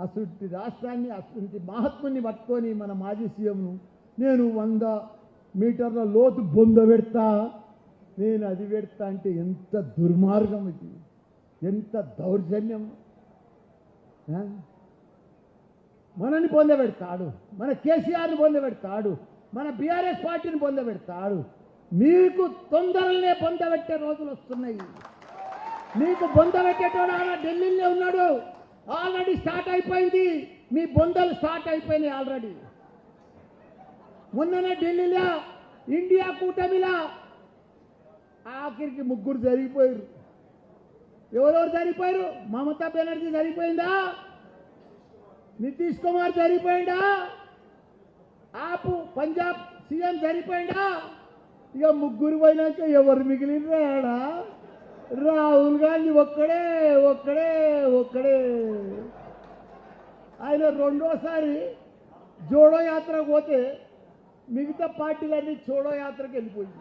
అసంటి రాష్ట్రాన్ని అసంటి మహాత్ముని పట్టుకొని మన మాజీ సీఎంను నేను వంద మీటర్ల లోతు బొంద పెడతా నేను అది పెడతా అంటే ఎంత దుర్మార్గం ఇది? ఎంత దౌర్జన్యం? మనని పొందబెడతాడు మన కేసీఆర్ని పొందబెడతాడు మన బీఆర్ఎస్ పార్టీని పొందబెడతాడు మీకు తొందరలనే పొందబెట్టే రోజులు వస్తున్నాయి. మీకు పొందబెట్టేటోడు ఆయన ఢిల్లీలో ఉన్నాడు. ఆల్రెడీ స్టార్ట్ అయిపోయింది. మీ బొందలు స్టార్ట్ అయిపోయినాయి ఆల్రెడీ. మొన్ననే ఢిల్లీలో ఇండియా కూటమిలా ఆఖరికి ముగ్గురు జరిగిపోయారు. ఎవరెవరు జరిగిపోయారు? మమతా బెనర్జీ జరిగిపోయిందా? నితీష్ కుమార్ జరిగిపోయిందా? ఆపు పంజాబ్ సీఎం జరిగిపోయిందా? ఇక ముగ్గురు పోయినాక ఎవరు మిగిలినరా రాహుల్ గాంధీ ఒక్కడే ఒక్కడే ఒక్కడే ఆయన రెండోసారి జోడో యాత్ర పోతే మిగతా పార్టీలన్నీ చోడో యాత్రకు వెళ్ళిపోయింది